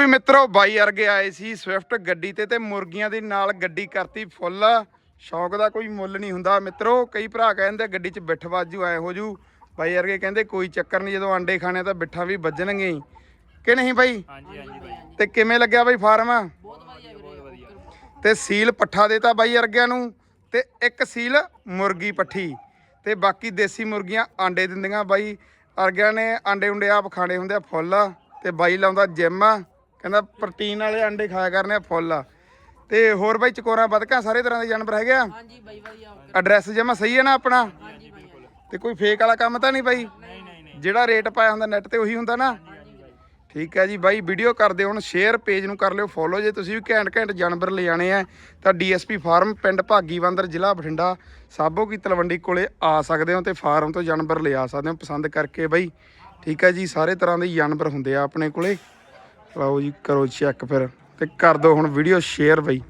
ਵੀ ਮਿੱਤਰੋ ਬਾਈ ਅਰਗੇ ਆਏ ਸੀ ਸਵਿਫਟ ਗੱਡੀ ਤੇ ਤੇ ਮੁਰਗੀਆਂ ਦੇ ਨਾਲ ਗੱਡੀ ਕਰਤੀ ਫੁੱਲ। ਸ਼ੌਂਕ ਦਾ ਕੋਈ ਮੁੱਲ ਨਹੀਂ ਹੁੰਦਾ ਮਿੱਤਰੋ। ਕਈ ਭਰਾ ਕਹਿੰਦੇ ਗੱਡੀ 'ਚ ਬਿੱਠ ਵਾਜੂ ਐ ਹੋ ਜੂ। ਬਾਈ ਅਰਗੇ ਕਹਿੰਦੇ ਕੋਈ ਚੱਕਰ ਨਹੀਂ ਜਦੋਂ ਆਂਡੇ ਖਾਣੇ ਤਾਂ ਬਿੱਠਾਂ ਵੀ ਵੱਜਣਗੇ ਹੀ। ਕਿ ਨਹੀਂ ਬਾਈ? ਹਾਂਜੀ ਹਾਂਜੀ ਬਾਈ। ਤੇ ਕਿਵੇਂ ਲੱਗਿਆ ਬਾਈ ਫਾਰਮ? ਬਹੁਤ ਵਧੀਆ ਵੀਰੇ ਤੇ ਸੀਲ ਪੱਠਾ ਦੇਤਾ ਬਾਈ ਅਰਗਿਆਂ ਨੂੰ ਤੇ ਇੱਕ ਸੀਲ ਮੁਰਗੀ ਪੱਠੀ। ਤੇ ਬਾਕੀ ਦੇਸੀ ਮੁਰਗੀਆਂ ਆਂਡੇ ਦਿੰਦੀਆਂ ਬਾਈ। ਅਰਗਿਆਂ ਨੇ ਆਂਡੇ ਉਂਡੇ ਆਪ ਖਾਣੇ ਹੁੰਦੇ ਆ ਫੁੱਲ ਤੇ ਬਾਈ ਲਾਉਂਦਾ ਜਿਮ। ਕਹਿੰਦਾ ਪ੍ਰੋਟੀਨ ਵਾਲੇ ਆਂਡੇ ਖਾਇਆ ਕਰਨੇ ਆ ਫੁੱਲ ਤੇ ਹੋਰ ਬਾਈ ਚਕੋਰਾ ਬਦਕਾਂ ਸਾਰੇ ਤਰ੍ਹਾਂ ਦੇ ਜਾਨਵਰ ਹੈਗੇ ਆ। ਹਾਂਜੀ ਬਾਈ ਵਧੀਆ ਐਡਰੈਸ ਜਮਾ ਸਹੀ ਹੈ ਨਾ ਆਪਣਾ? ਹਾਂਜੀ ਬਾਈ ਤੇ ਕੋਈ ਫੇਕ ਵਾਲਾ ਕੰਮ ਤਾਂ ਨਹੀਂ ਬਾਈ? ਨਹੀਂ ਨਹੀਂ ਨਹੀਂ। ਜਿਹੜਾ ਰੇਟ ਪਾਇਆ ਹੁੰਦਾ ਨੈਟ ਤੇ ਉਹੀ ਹੁੰਦਾ ਨਾ? ਠੀਕ ਹੈ ਜੀ ਬਾਈ ਵੀਡੀਓ ਕਰਦੇ ਹੁਣ ਸ਼ੇਅਰ ਪੇਜ ਨੂੰ ਕਰ ਲਿਓ ਫੋਲੋ ਜੇ ਤੁਸੀਂ ਵੀ ਘੈਂਟ ਘੈਂਟ ਜਾਨਵਰ ਲਿਆਣੇ ਆ ਤਾਂ ਡੀਐਸਪੀ ਫਾਰਮ ਪਿੰਡ ਭਾਗੀਵੰਦਰ ਜ਼ਿਲ੍ਹਾ ਬਠਿੰਡਾ ਸਾਬੋ ਕੀ ਤਲਵੰਡੀ ਕੋਲੇ ਆ ਸਕਦੇ ਹੋ ਤੇ ਫਾਰਮ ਤੋਂ ਜਾਨਵਰ ਲਿਆ ਸਕਦੇ ਹੋ ਪਸੰਦ ਕਰਕੇ ਬਾਈ। ਠੀਕ ਹੈ ਜੀ ਸਾਰੇ ਤਰ੍ਹਾਂ ਦੇ ਜਾਨਵਰ ਹੁੰਦੇ ਆ ਆਪਣੇ ਕੋਲੇ। ਲਓ ਜੀ ਕਰੋ ਚੈੱਕ ਫਿਰ। ਤੇ ਕਰ ਦਿਓ ਹੁਣ ਵੀਡੀਓ ਸ਼ੇਅਰ ਬਾਈ।